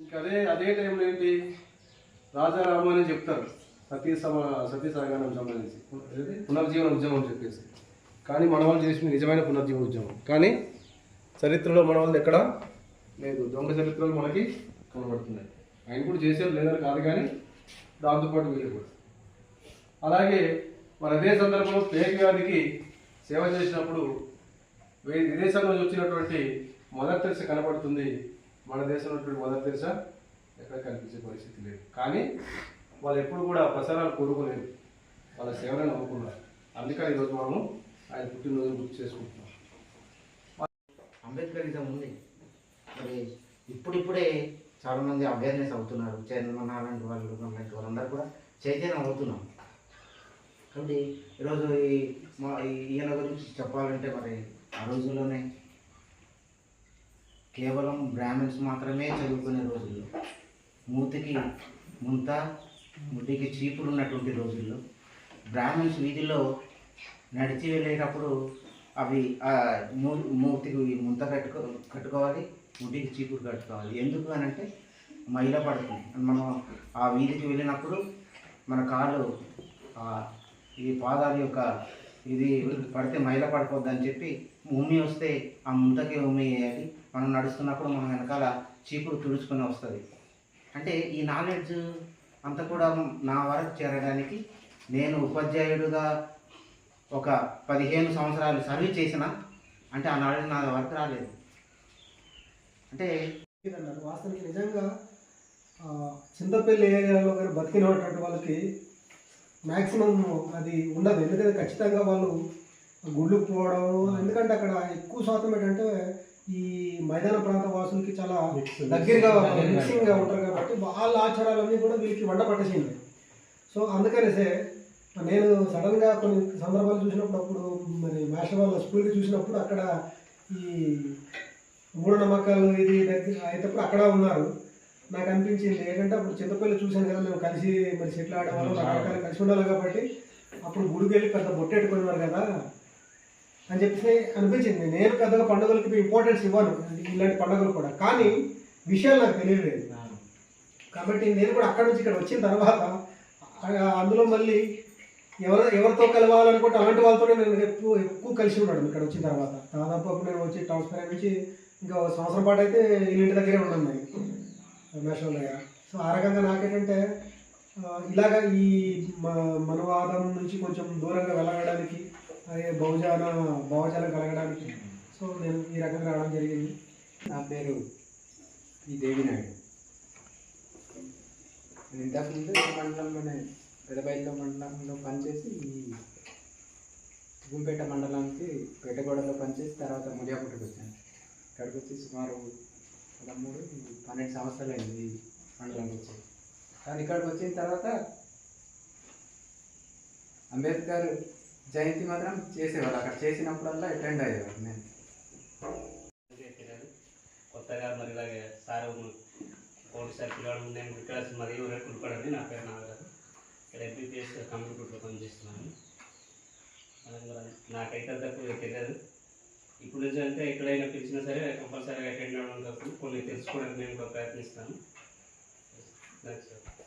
ఇంకా అదే అదే టైంలో ఏంటి? రాజారాము అని చెప్తారు. సతీ సమ సతీ సహగానం సంబంధించి. పునర్జీవన ఉద్యమం అని చెప్పేసి. కానీ మన వాళ్ళు చేసిన నిజమైన పునర్జీవన ఉద్యమం. కానీ చరిత్రలో మన వాళ్ళు ఎక్కడ? లేదు. దొంగ చరిత్రలు మనకి కనబడుతున్నాయి. ఆయన కూడా చేసేది లేదని కాదు కానీ దాంతోపాటు వీళ్ళు కూడా. అలాగే మరి అదే సందర్భంలో ప్లేగ్ గారికి సేవ చేసినప్పుడు వేరే విదేశాల నుంచి వచ్చినటువంటి మదర్ తెరస కనబడుతుంది మన దేశంలో ఉన్నటువంటి తెలుసా? తెరస ఎక్కడ కనిపించే పరిస్థితి లేదు. కానీ వాళ్ళు ఎప్పుడు కూడా ప్రసారాలు కోరుకోలేదు. వాళ్ళ సేవలను నమ్ముకున్నారు. అందుకని ఈరోజు మనము ఆయన పుట్టినరోజు గుర్తు చేసుకుంటున్నాం. అంబేద్కరిజం ఉంది. మరి ఇప్పుడిప్పుడే చాలామంది అవేర్నెస్ అవుతున్నారు. చైర్మన్ అలాంటి వాళ్ళు అలాంటి వాళ్ళందరూ కూడా చైతన్యం అవుతున్నాం. కాబట్టి ఈరోజు ఈ మా ఈ- ఈయన గురించి చెప్పాలంటే మరి ఆ రోజుల్లోనే కేవలం బ్రాహ్మిన్స్ మాత్రమే చదువుకునే రోజుల్లో మూతికి ముంత ముడ్డికి చీపురు ఉన్నటువంటి రోజుల్లో బ్రాహ్మిన్స్ వీధిలో నడిచి వెళ్ళేటప్పుడు అవి ఆ మూ మూతికి ముంత కట్టుకో కట్టుకోవాలి ముడ్డికి చీపురు కట్టుకోవాలి. ఎందుకు అని అంటే మైల పడుతుంది. మనం ఆ వీధికి వెళ్ళినప్పుడు మన కాళ్ళు ఈ పాదాల యొక్క ఇది పడితే మైల పడిపోద్ది అని చెప్పి ఉమ్మి వస్తే ఆ ముంతకి ఉమ్మి వేయాలి. మనం నడుస్తున్నప్పుడు మనం వెనకాల చీపురు తుడుచుకొని వస్తుంది. అంటే ఈ నాలెడ్జ్ అంతా కూడా నా వరకు చేరడానికి నేను ఉపాధ్యాయుడుగా ఒక పదిహేను సంవత్సరాలు సర్వీస్ చేసిన అంటే ఆ నాలెడ్జ్ నా వరకు రాలేదు. అంటే అన్నారు వాస్తవానికి నిజంగా చింతపల్లి ఏరియాలో కానీ బతికినటువంటి వాళ్ళకి మ్యాక్సిమం అది ఉండదు. ఎందుకంటే ఖచ్చితంగా వాళ్ళు గుళ్ళు పోవడం ఎందుకంటే అక్కడ ఎక్కువ శాతం ఏంటంటే ఈ మైదాన ప్రాంత వాసులకి చాలా దగ్గరగా మిక్సింగ్గా ఉంటారు కాబట్టి వాళ్ళ ఆచారాలన్నీ కూడా వీళ్ళకి వంట పట్టేసింది సో అందుకనేసే నేను సడన్గా కొన్ని సందర్భాలు చూసినప్పుడు అప్పుడు మరి మాస్టర్ వాళ్ళ స్కూల్కి చూసినప్పుడు అక్కడ ఈ మూఢనమ్మకాలు ఇది దగ్గర అయినప్పుడు అక్కడ ఉన్నారు. నాకు అనిపించింది ఏంటంటే అప్పుడు చింతపల్లి చూశాను కదా మేము కలిసి మరి చెట్లు ఆడేవాళ్ళం రకరకాల కలిసి ఉండాలి కాబట్టి అప్పుడు గుడికి వెళ్ళి పెద్ద బొట్టెట్టుకున్నారు కదా అని చెప్పేసి అనిపించింది. నేను పెద్దగా పండుగలకి ఇంపార్టెన్స్ ఇవ్వను. ఇలాంటి పండుగలు కూడా. కానీ విషయాలు నాకు తెలియలేదు. కాబట్టి నేను కూడా అక్కడ నుంచి ఇక్కడ వచ్చిన తర్వాత అందులో మళ్ళీ ఎవరు ఎవరితో కలవాలనుకుంటే అలాంటి వాళ్ళతోనే నేను ఎక్కువ ఎక్కువ కలిసి ఉన్నాడు ఇక్కడ వచ్చిన తర్వాత. దాదాపు అప్పుడు నేను వచ్చి ట్రాన్స్ఫర్ నుంచి ఇంకా సంవత్సరం పాటు అయితే ఇంటి దగ్గరే ఉన్నాను నేను నేషనల్ సో ఆ రకంగా నాకేంటంటే ఇలాగ ఈ మ- మనవాదం నుంచి కొంచెం దూరంగా వెళ్ళగడానికి అదే బహుజాన భావజాలం కలగడానికి సో నేను ఈ రకంగా రావడం జరిగింది. నా పేరు ఈ దేవినాయుడు. నేను ఇంతకుముందు ఈ మండలంలోనే పెదబైల్లో మండలంలో పనిచేసి ఈ గుంపేట మండలానికి పేటగూడలో పనిచేసి తర్వాత ముడియాపుట్టుకు వచ్చాను. ఇక్కడికి వచ్చి సుమారు పదమూడు పన్నెండు సంవత్సరాలు అయింది ఈ వచ్చి. కానీ ఇక్కడికి వచ్చిన తర్వాత అంబేద్కర్ జయంతి మాత్రం చేసేవాళ్ళు. అక్కడ చేసినప్పుడల్లా అటెండ్ అయ్యేవాడు నేను కొత్తగా మరి ఇలాగే సార్ కోటి సార్ పిల్లలు నేను ఇక్కడ మరి ఊరే నా పేరు నాగరాజు. ఇక్కడ ఎంపీపీఎస్ కంప్యూటర్లో పనిచేస్తున్నాను. నాకైతే తక్కువ తెలియదు. ఇప్పుడు నుంచి అంటే ఎక్కడైనా పిలిచినా సరే కంపల్సరీగా అటెండ్ అవ్వడం తప్పు కొన్ని తెలుసుకోవడానికి నేను ప్రయత్నిస్తాను థ్యాంక్స్.